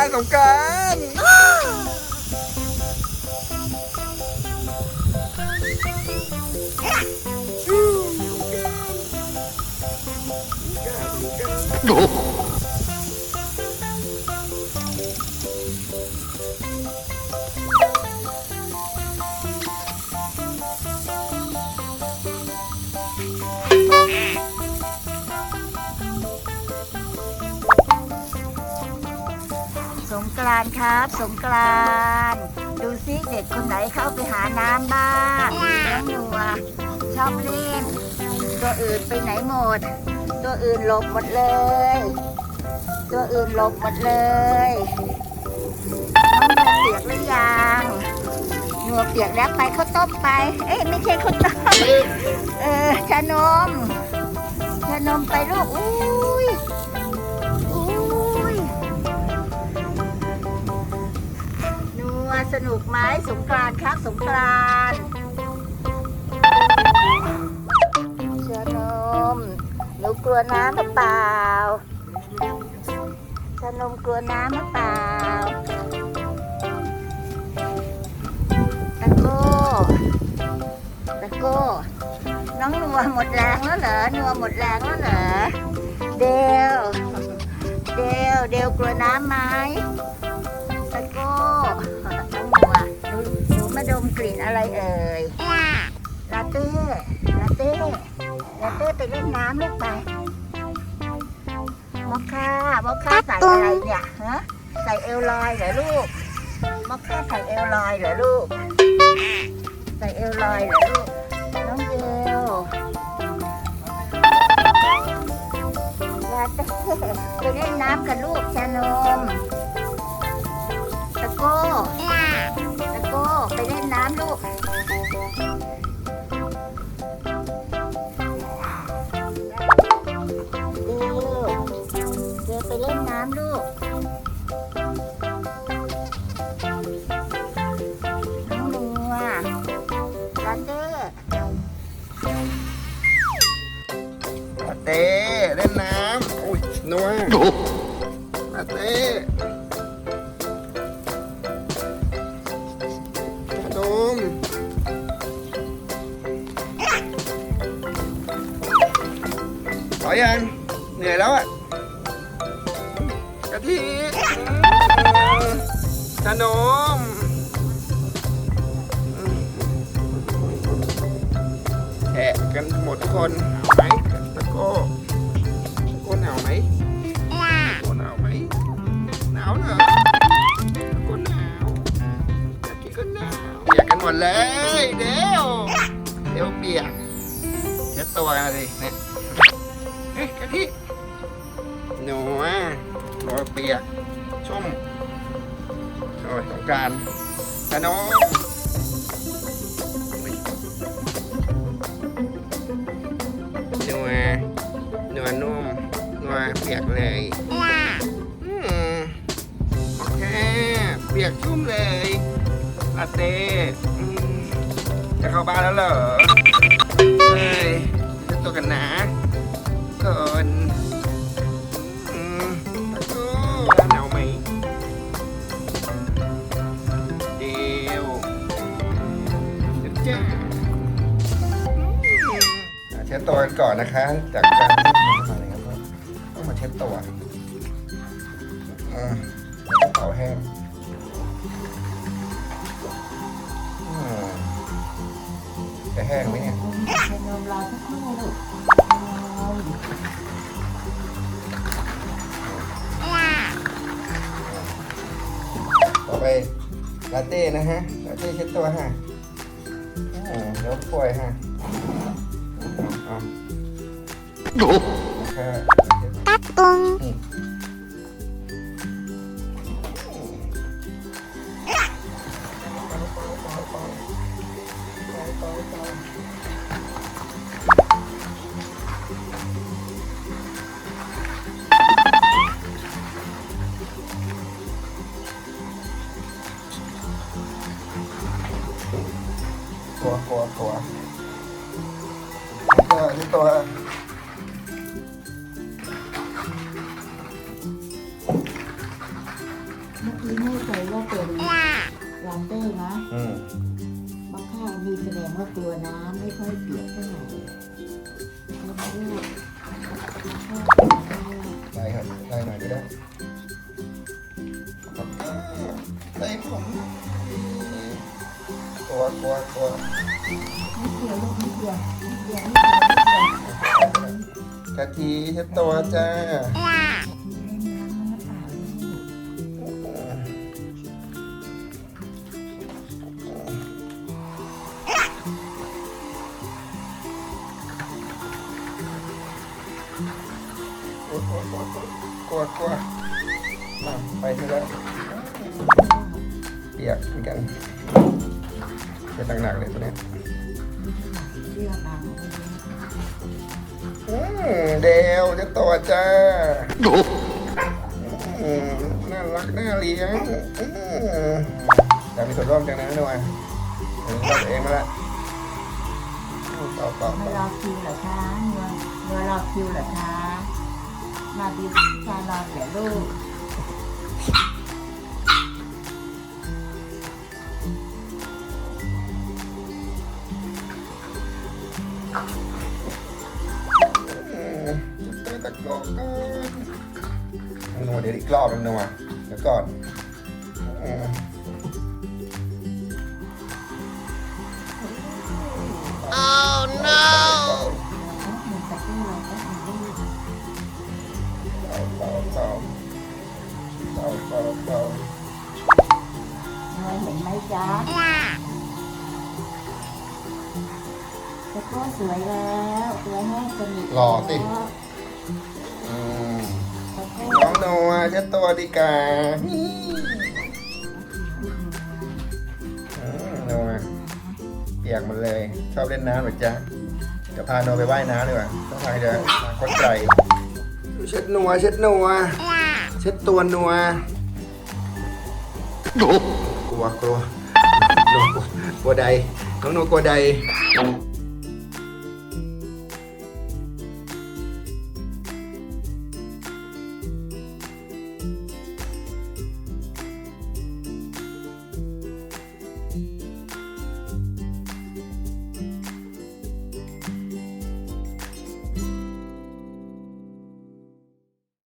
ารสงกรารสง กรานต์ครับ สงกรานต์ดูซิเด็กคนไหนเข้าไปหาน้ำบ้างน้องหนัวชอบเล่น ตัวอื่นไปไหนหมด ตัวอื่นหลบหมดเลย ตัวอื่นหลบหมดเลยน้องนัวเปียกหรือยังหนัวเปียกแล้วไปข้าวต้มไป เอ้ยไม่ใช่ข้าวต้มเออชานมชานมไปลูกอุ้ สนุกไหมสงกรานต์ครับสงกรานต์เชื่อนมหนูกลัวน้ำหรือเปล่าเชื่อนมกลัวน้ำหรือเปล่าตะโก้ตะโก้น้องนัวหมดแรงแล้วเหรอนัวหมดแรงแล้วเหรอเดวเดวเดวกลัวน้ำไหม อะไรเอ่ยลาเต้ลาเต้ลาเต้ไปเล่นน้ำลูกไปมอคค่ามอคค่าใส่อะไรเนี่ยฮะใส่เอลลอยเหรอลูกมอคค่าใส่เอลลอยเหรอลูก ใส่เอลลอยเหรอลูกน้องเดลลาเต้ไปเล่นน้ำกับลูกชานม อยังเหนื่อยแล้วอะกะทิขนมแอะกันหมดทุกคนเอาไหมตะโก้ตะโก้หนาวไหมตะโก้หนาวไหมหนาวเหรอตะโก้หนาวกะทิก็หนาวเปียกกันหมดเลยเดี๋ยวเดี๋ยวเปียกเช็ดตัวกันเลยเนี่ย ฮ้ยกะทิหนูอะตัวเปียกชุ่มโอ้ยสงกรารขนมนัวนัวนุ่มนัวเปียกเลยอืมโอเคเปียกชุ่มเลยลาเต้จะเข้าบ้านแล้วเหรอเฮ้ยจะตัวกันนะ ก่อนอืมโก้หนาวไหมเดียวเดี๋ยวจ้าเช็ดตัวกันก่อนนะคะ จากการที่มาอะไรครับต้องมาเช็ดตัวอ่าแล้วก็เป่าแห้งอืมจะแห้งไหมเนี่ย ลาเต้นะฮะลาเต้เช็ดตัวฮะอืมแล้วป่วยฮะเอาเอาค่ะตักตุง ตัวตัวตัวตัวที่ตัวเมื่อกี้ไม่ใจว่าเป็นลาเต้นะอืมมะข้าวนี่แสดงว่าตัวน้ำไม่ค่อยเปียกเท่าไหร่แล้วก็ลูกได้ครับ ได้หน่อยก็ได้ได้ผม ตัวตัวตัวนิดเดียลูกนิดเดียวนิดเดียวนิดเดียวนิดเดียวกะทิเช็ดตัวจ้าเล่นน้ำมันเปล่าลูกกลัวกลัวกลัวกลัวกลัวมาไปเถอะแล้วเปียกเหมือนกัน เป็นหนักๆเลยตัวเนี้ยเลือกเอาอืมเดวเช็ดตัวจ้าอืมน่ารักน่าเลี้ยงอืมอยากมีส่วนร่วมจังนะหน่อยเออเราเองมาละต่อต่อมารอคิวเหรอคะนัวนัวรอคิวเหรอคะ มาบิวชาลอนเหรอลูก นหนัวเดี๋ยวอีกรอบนึงหนัวเดี๋ยวก่อนอืมหนึ่งตะกู้เราก็มีลูกเบาเบาเบาเบาเบาเบานัวเห็นไหมจ๊ะตะกู้สวยแล้วตัวแห้งสนิทแล้ว โนอาเช็ดตัวดีกว่าอืมโนอาเปียกหมดเลย ชอบเล่นน้ำเหรอจ๊ะจะพาโนไปว่ายน้ำดีกว่าต้องทางจะคดใจเช็ดนัวเช็ดนัวเช็ดตัวนัวกลัวกลัวกลัวกลัวใดน้องโนกลัวใด